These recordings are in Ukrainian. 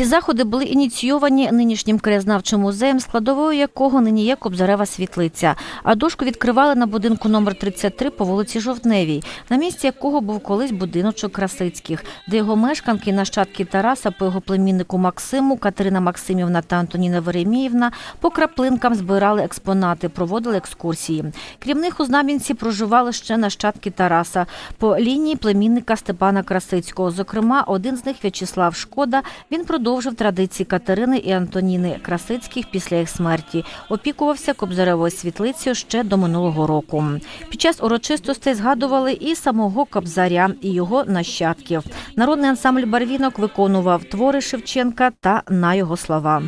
Ці заходи були ініційовані нинішнім краєзнавчим музеєм, складовою якого нині є Кобзарева світлиця. А дошку відкривали на будинку номер 33 по вулиці Жовтневій, на місці якого був колись будиночок Красицьких, де його мешканки, нащадки Тараса по його племіннику Максиму, Катерина Максимівна та Антоніна Вереміївна по краплинкам збирали експонати, проводили екскурсії. Крім них у Знам'янці проживали ще нащадки Тараса по лінії племінника Степана Красицького. Зокрема, один з них В'ячеслав Шкода. Він продовжив традиції Катерини і Антоніни Красицьких після їх смерті. Опікувався Кобзаревою світлицею ще до минулого року. Під час урочистостей згадували і самого Кобзаря, і його нащадків. Народний ансамбль барвінок виконував твори Шевченка та на його слова.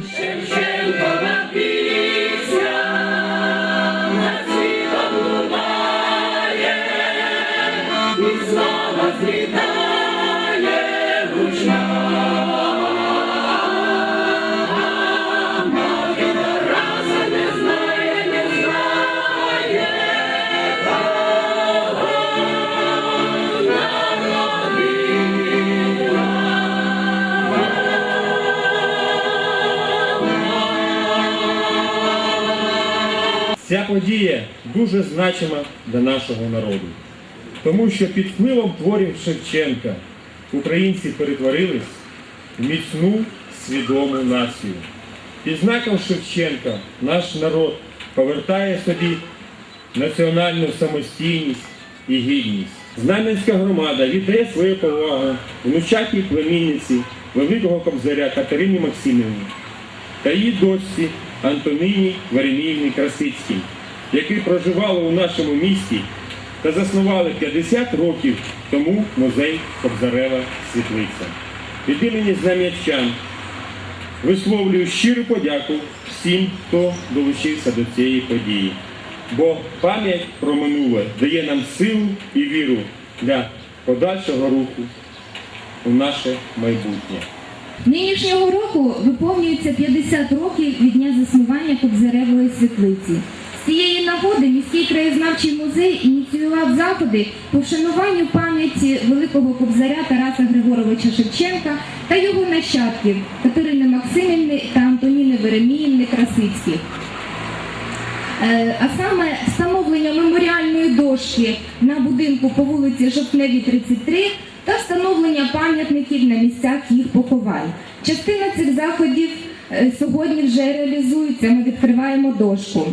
Ця подія дуже значима для нашого народу, тому що під впливом творів Шевченка українці перетворились в міцну свідому націю. Під знаком Шевченка наш народ повертає собі національну самостійність і гідність. Знам'янська громада віддає свою повагу внучатій племінниці великого кобзаря Катерині Максимівні та її дочці Антонині Вереміївні Красицькій, які проживали у нашому місті та заснували 50 років тому музей Кобзарева Світлиця. Від імені знам'ячан висловлюю щиру подяку всім, хто долучився до цієї події. Бо пам'ять про минуле дає нам силу і віру для подальшого руху у наше майбутнє. Нинішнього року виповнюється 50 років від дня заснування Кобзаревої світлиці. З цієї нагоди міський краєзнавчий музей ініціював заходи по вшануванню пам'яті великого кобзаря Тараса Григоровича Шевченка та його нащадків Катерини Максимівни та Антоніни Вереміївни Красицьких. Е, А саме встановлення меморіальної дошки на будинку по вулиці Жовтневій 33 та встановлення пам'ятників на місцях їх поховань. Частина цих заходів е, сьогодні вже реалізується. Ми відкриваємо дошку.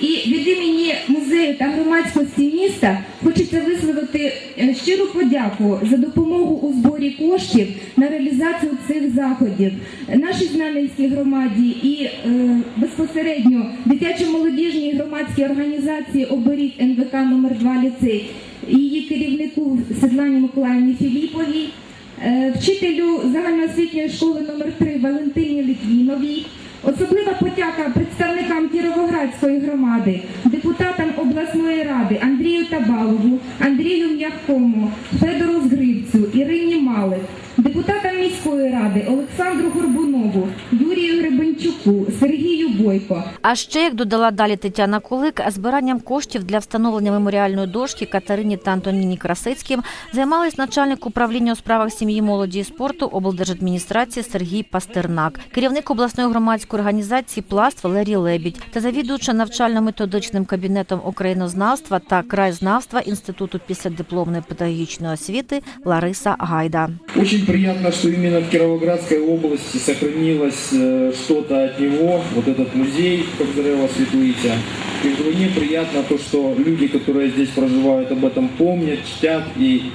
І від імені музею та громадськості міста хочеться висловити е, щиру подяку за допомогу у зборі коштів на реалізацію цих заходів нашій знам'янській громаді і е, безпосередньо дитячо-молодіжній громадській організації оберіг НВК номер 2 ліцей, її керівнику Світлані Миколаївні Філіповій, е, вчителю загальноосвітньої школи номер 3 Валентині Литвіновій. Особлива подяка представникам Кіровоградської громади, депутатам обласної ради Андрію Табалову, Андрію М'якому, Федору Згривцю, Ірині Малик, депутатам міської ради Олександру Горбунову, Юрію Гребенчуку, Сергію Бойко, А ще, як додала далі Тетяна Кулик, збиранням коштів для встановлення меморіальної дошки Катерині та Антоніні Красицьким займались начальник управління у справах сім'ї, молоді і спорту облдержадміністрації Сергій Пастернак, керівник обласної громадської організації Пласт Валерій Лебідь та завідувача навчально-методичним кабінетом українознавства та краєзнавства Інституту післядипломної педагогічної освіти Лариса Гайда. Приятно, что именно в Кировоградской области сохранилось э, что-то от него, вот этот музей Кобзарева Светлыця. И вдвойне приятно то, что люди, которые здесь проживают, об этом помнят, чтят и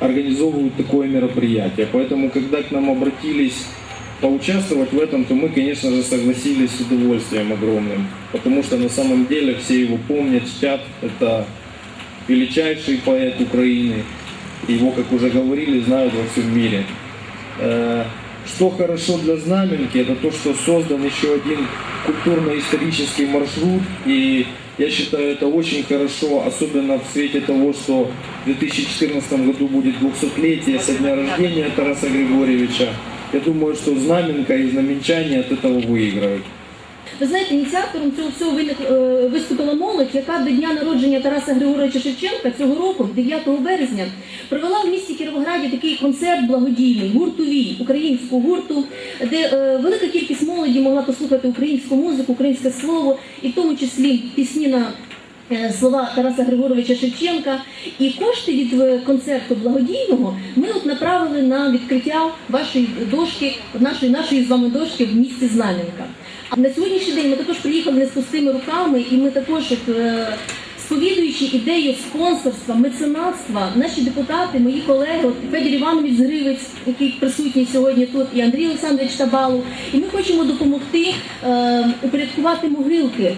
организовывают такое мероприятие. Поэтому, когда к нам обратились поучаствовать в этом, то мы, конечно же, согласились с удовольствием огромным. Потому что на самом деле все его помнят, чтят. Это величайший поэт Украины. Его, как уже говорили, знают во всем мире. Э, Что хорошо для Знаменки, это то, что создан еще один культурно-исторический маршрут. И я считаю, это очень хорошо, особенно в свете того, что в 2014 году будет 200-летие со дня рождения Тараса Григорьевича. Я думаю, что Знаменка и знаменчане от этого выиграют. Ви знаєте, ініціатором цього всього е, виступила молодь, яка до дня народження Тараса Григоровича Шевченка цього року, 9 березня, провела в місті Кіровограді такий концерт благодійний, гуртовий, українського гурту, де е, велика кількість молоді могла послухати українську музику, українське слово, і в тому числі пісні на е, слова Тараса Григоровича Шевченка. І кошти від концерту благодійного ми от направили на відкриття вашої дошки, нашої нашої з вами дошки в місті Знам'янка. На сьогоднішній день ми також приїхали не з пустими руками, і ми також, е, сповідуючи ідею спонсорства, меценатства, наші депутати, мої колеги, Федір Іванович Згривець, який присутній сьогодні тут, і Андрій Олександрович Табалу. І ми хочемо допомогти е, упорядкувати могилки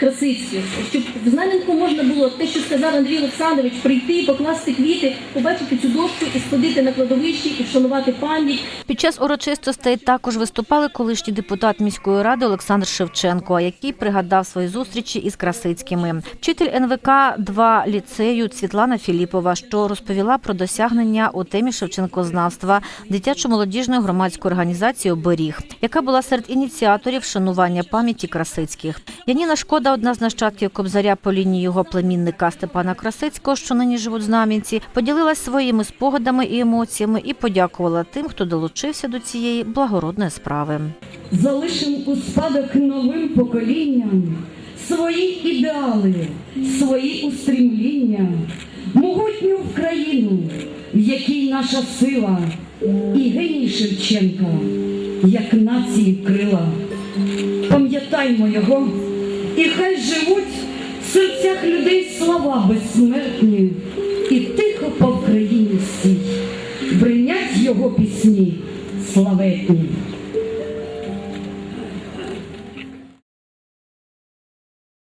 красицьких, щоб в Знам'янку можна було те, що сказав Андрій Олександрович, прийти, покласти квіти, побачити цю дошку і сходити на кладовище і вшанувати пам'ять. Під час урочистостей також виступали колишній депутат міської ради Олександр Шевченко, який пригадав свої зустрічі із Красицькими. Вчитель НВК 2 ліцею Світлана Філіпова, що розповіла про досягнення у темі Шевченкознавства дитячо-молодіжної громадської організації Оберіг, яка була серед ініціаторів шанування пам'яті Красицьких. Яніна Шкода, одна з нащадків Кобзаря по лінії його племінника Степана Красицького, що нині живуть в Знам'янці, поділилась своїми спогадами і емоціями і подякувала тим, хто долучився до цієї благородної справи. залишимо у спадок новим поколінням свої ідеали, свої устремління, могутню Україну, в якій наша сила і геній Шевченка, як нації крила. Пам'ятаймо його, і хай живуть в серцях людей слова безсмертні, і тихо по країні всій бринять його пісні славетні.